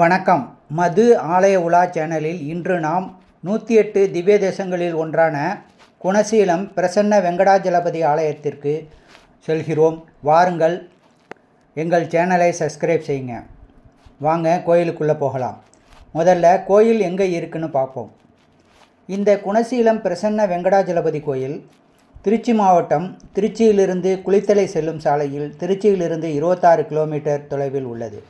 வணக்கம். மது ஆலய உலா சேனலில் இன்று நாம் நூற்றி எட்டு திவ்ய தேசங்களில் ஒன்றான குணசீலம் பிரசன்ன வெங்கடாஜலபதி ஆலயத்திற்கு செல்கிறோம். வாருங்கள் எங்கள் சேனலை சப்ஸ்கிரைப் செய்யுங்க. வாங்க கோயிலுக்குள்ளே போகலாம். முதல்ல கோயில் எங்கே இருக்குன்னு பார்ப்போம். இந்த குணசீலம் பிரசன்ன வெங்கடாஜலபதி கோயில் திருச்சி மாவட்டம் திருச்சியிலிருந்து குளித்தலை செல்லும் சாலையில் திருச்சியிலிருந்து இருபத்தாறு கிலோமீட்டர் தொலைவில் உள்ளது.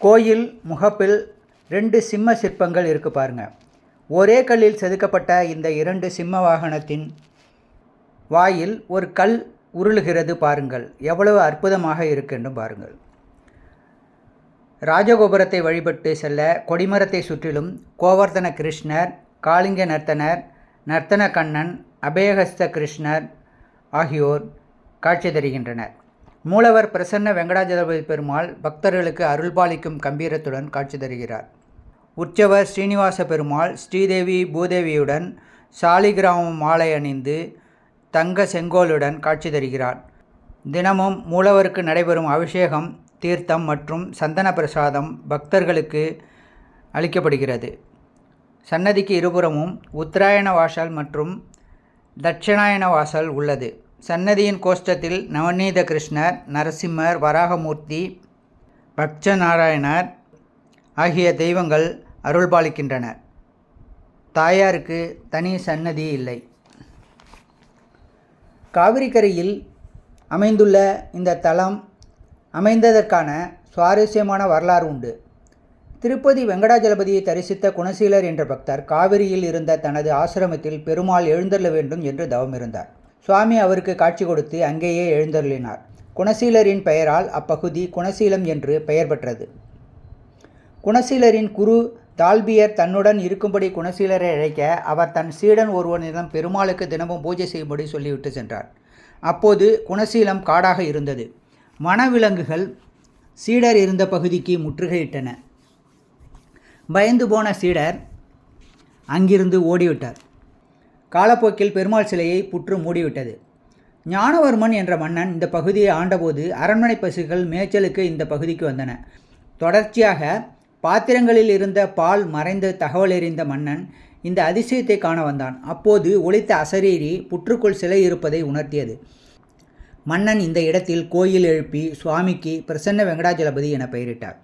கோயில் முகப்பில் ரெண்டு சிம்ம சிற்பங்கள் இருக்கு பாருங்க. ஒரே கல்லில் செதுக்கப்பட்ட இந்த இரண்டு சிம்ம வாகனத்தின் வாயில் ஒரு கல் உருளுகிறது பாருங்கள். எவ்வளவு அற்புதமாக இருக்குன்னு பாருங்கள். ராஜகோபுரத்தை வழிபட்டு செல்ல கொடிமரத்தை சுற்றிலும் கோவர்தன கிருஷ்ணர் காளிங்க நர்த்தனர் நர்த்தன கண்ணன் அபயஹஸ்த கிருஷ்ணர் ஆகியோர் காட்சி தருகின்றனர். மூலவர் பிரசன்ன வெங்கடாஜலபதி பெருமாள் பக்தர்களுக்கு அருள்பாலிக்கும் கம்பீரத்துடன் காட்சி தருகிறார். உற்சவர் ஸ்ரீனிவாச பெருமாள் ஸ்ரீதேவி பூதேவியுடன் சாலிகிராமம் மாலை அணிந்து தங்க செங்கோலுடன் காட்சி தருகிறார். தினமும் மூலவருக்கு நடைபெறும் அபிஷேகம் தீர்த்தம் மற்றும் சந்தன பிரசாதம் பக்தர்களுக்கு அளிக்கப்படுகிறது. சன்னதிக்கு இருபுறமும் உத்தராயண வாசல் மற்றும் தட்சிணாயன வாசல் உள்ளது. சன்னதியின் கோஷ்டத்தில் நவநீத கிருஷ்ணர் நரசிம்மர் வராகமூர்த்தி பக்ஷநாராயணர் ஆகிய தெய்வங்கள் அருள்பாலிக்கின்றனர். தாயாருக்கு தனி சன்னதி இல்லை. காவிரிக்கரையில் அமைந்துள்ள இந்த தலம் அமைந்ததற்கான சுவாரஸ்யமான வரலாறு உண்டு. திருப்பதி வெங்கடாஜலபதியை தரிசித்த குணசீலர் என்ற பக்தர் காவிரியில் இருந்த தனது ஆசிரமத்தில் பெருமாள் எழுந்தள்ள வேண்டும் என்று தவம் இருந்தார். சுவாமி அவருக்கு காட்சி கொடுத்து அங்கேயே எழுந்தருளினார். குணசீலரின் பெயரால் அப்பகுதி குணசீலம் என்று பெயர் பெற்றது. குணசீலரின் குரு தால்பியர் தன்னுடன் இருக்கும்படி குணசீலரை அழைக்க அவர் தன் சீடன் ஒருவனிடம் பெருமாளுக்கு தினமும் பூஜை செய்யும்படி சொல்லிவிட்டு சென்றார். அப்போது குணசீலம் காடாக இருந்தது. வனவிலங்குகள் சீடர் இருந்த பகுதிக்கு முற்றுகையிட்டன. பயந்து போன சீடர் அங்கிருந்து ஓடிவிட்டார். காலப்போக்கில் பெருமாள் சிலையை புற்று மூடிவிட்டது. ஞானவர்மன் என்ற மன்னன் இந்த பகுதியை ஆண்டபோது அரண்மனை பசுகள் மேய்ச்சலுக்கு இந்த பகுதிக்கு வந்தன. தொடர்ச்சியாக பாத்திரங்களில் இருந்த பால் மறைந்த தகவல் எறிந்த மன்னன் இந்த அதிசயத்தை காண வந்தான். அப்போது ஒளித்த அசரீரி புற்றுக்குள் சிலை இருப்பதை உணர்த்தியது. மன்னன் இந்த இடத்தில் கோயில் எழுப்பி சுவாமிக்கு பிரசன்ன வெங்கடாஜலபதி என பெயரிட்டார்.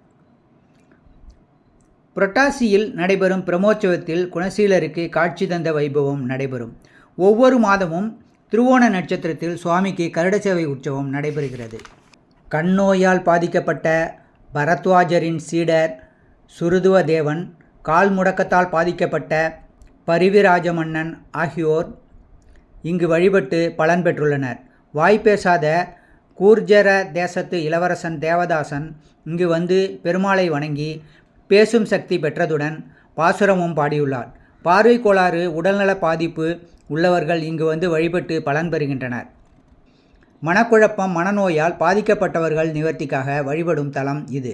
புரட்டாசியில் நடைபெறும் பிரமோற்சவத்தில் குணசீலருக்கு காட்சி தந்த வைபவம் நடைபெறும். ஒவ்வொரு மாதமும் திருவோண நட்சத்திரத்தில் சுவாமிக்கு கருடசேவை உற்சவம் நடைபெறுகிறது. கண்ணோயால் பாதிக்கப்பட்ட பரத்வாஜரின் சீடர் சுருதுவ தேவன் கால் முடக்கத்தால் பாதிக்கப்பட்ட பரிவிராஜ மன்னன் ஆகியோர் இங்கு வழிபட்டு பலன் பெற்றுள்ளனர். வாய் பேசாத கூர்ஜர தேசத்து இளவரசன் தேவதாசன் இங்கு வந்து பெருமாளை வணங்கி பேசும் சக்தி பெற்றதுடன் பாசுரமும் பாடியுள்ளார். பார்வை கோளாறு உடல்நல பாதிப்பு உள்ளவர்கள் இங்கு வந்து வழிபட்டு பலன் பெறுகின்றனர். மனக்குழப்பம் மனநோயால் பாதிக்கப்பட்டவர்கள் நிவர்த்திக்காக வழிபடும் தலம் இது.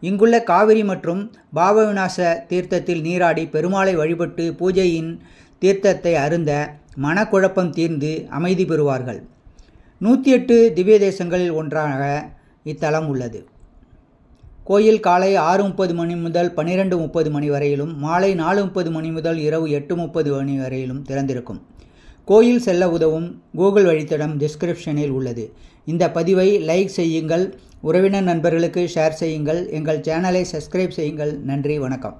இங்குள்ள காவிரி மற்றும் பாபவிநாச தீர்த்தத்தில் நீராடி பெருமாளை வழிபட்டு பூஜையின் தீர்த்தத்தை அருந்த மனக்குழப்பம் தீர்ந்து அமைதி பெறுவார்கள். நூற்றி எட்டு திவ்ய தேசங்களில் ஒன்றாக இத்தலம் உள்ளது. கோயில் காலை ஆறு முப்பது மணி முதல் பன்னிரெண்டு முப்பது மணி வரையிலும் மாலை நாலு முப்பது மணி முதல் இரவு எட்டு முப்பது மணி வரையிலும் திறந்திருக்கும். கோயில் செல்ல உதவும் கூகுள் வழித்தடம் டிஸ்கிரிப்ஷனில் உள்ளது. இந்த பதிவை லைக் செய்யுங்கள் உறவினர் நண்பர்களுக்கு ஷேர் செய்யுங்கள் எங்கள் சேனலை சப்ஸ்கிரைப் செய்யுங்கள். நன்றி வணக்கம்.